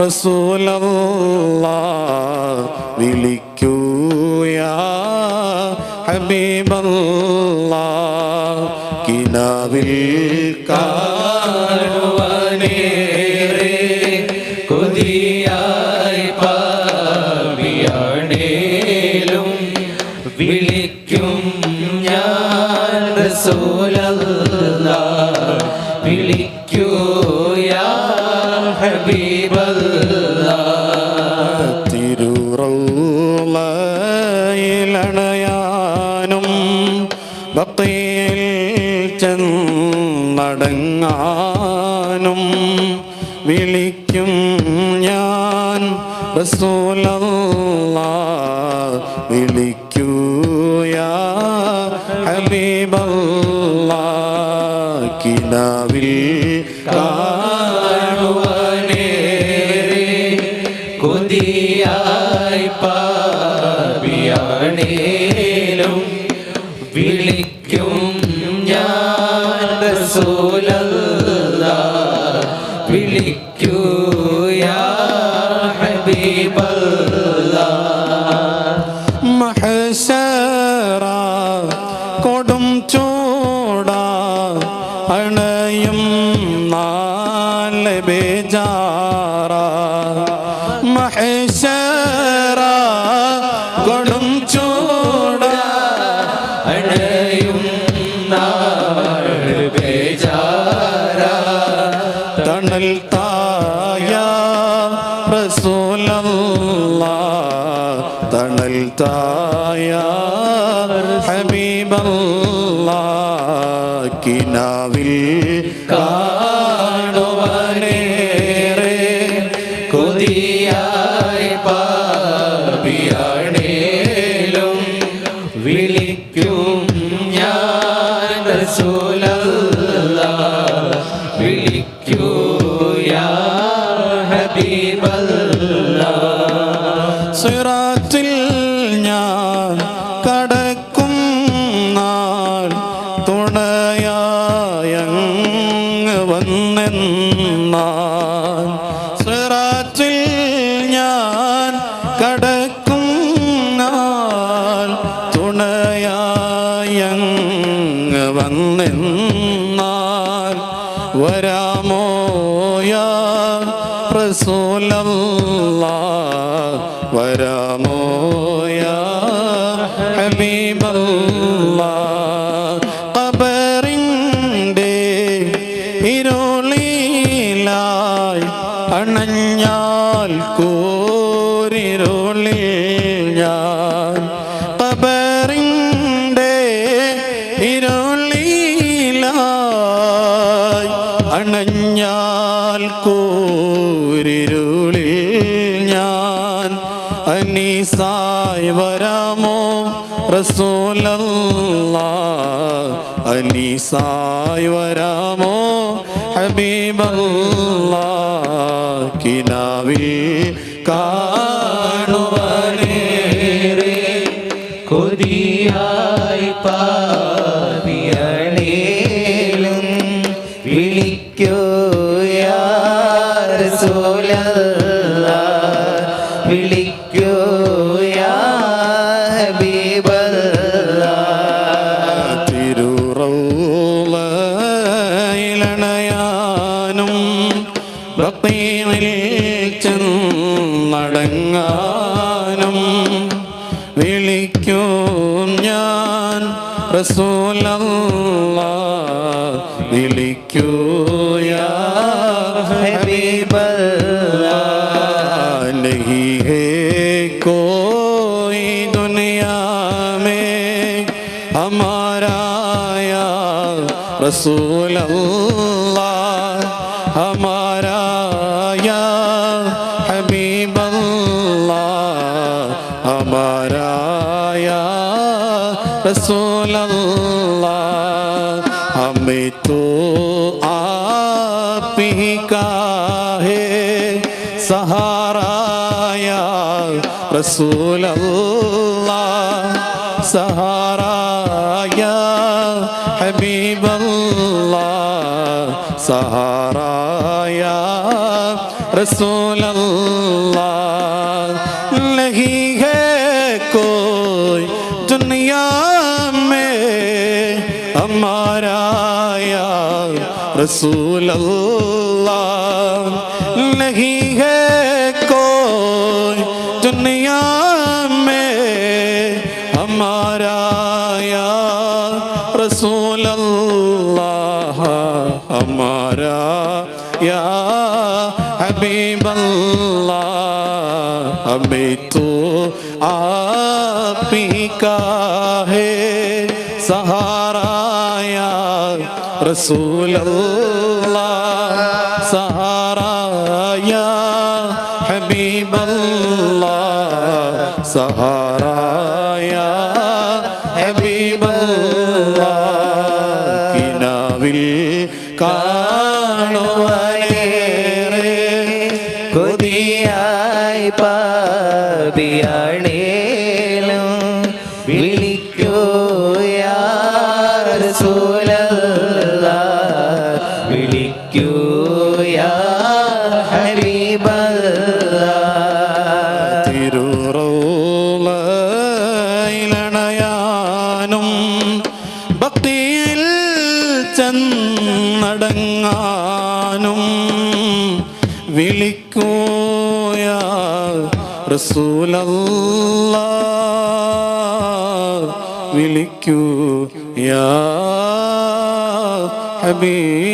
റസൂലല്ലാ വിളിക്കൂ യാ ഹബീബല്ല കിനാവിൽ വിളിക്കും ഞാൻ. വിളിക്കൂ ഹബീബല്ല തിരുറയിലണയാനും ഭക്തിയിൽ ചെന്നടങ്ങാനും വിളിക്കും ഞാൻ. റസൂലല്ലാ വിളിക്കൂ യാ ഹബീബല്ലാ കിനാവിൽ പാപിയാണേലും വിളിക്കും ഞാൻ റസൂലല്ല വിളിക്കൂ യാ മഹസറ ബേജാറ. മഹശറ തണൽ റസൂലല്ല. തണൽത്തായ തണൽ തായ ഹബീബല്ലാ കിനാവിൽ കാണുവാനേറെ കൊതിയായി പാപിയാണേലും വിളിക്കും ഞാൻ റസൂലല്ല. വന്നെന്നാൽ വരാമോയാ റസൂലല്ലാ വരാമോയാ ഹബീബല്ലാ കബറിന്റെ ഇരുളിലായി അണഞ്ഞാൽ കൂരിരുളിൽ ഞാൻ അനീസായി വരാമോ? റസൂലല്ലാ അനീസായി വരാമോ? ഹബീബല്ലാ കിനാവിൽ കാണുവാനേറെ കൊതിയായി റസൂലല്ല വിളിക്കൂ റസൂലല്ല വിളിക്കൂ യാ ഹബീബല്ല നഹീ ഹേ കോയി ദുനിയാ മേ ഹമാരാ യാ റസൂലല്ല ഹമാരാ യാ ഹബീബല്ല ഹമാരാ യാ رسول اللہ ہمیں تو آپ ہی کا ہے سہارا یا رسول اللہ سہارا یا حبیب اللہ سہارا یا رسول اللہ रसूल अल्लाह नहीं है कोई दुनिया में हमारा या रसूल अल्लाह हमारा या हबीब अल्लाह हमें तो आप ही का है सहारा। या റസൂലല്ലാ സഹാറായ ഹബീബല്ലാ സഹാറായ ഹബീബല്ലാ കിനാവിൽ കാ തിരുറോളയിലണയാനും ഭക്തിയിൽ ചെന്നടങ്ങാനും വിളിക്കൂയ റസൂലല്ല. വിളിക്കൂ യാ ഹബീബല്ല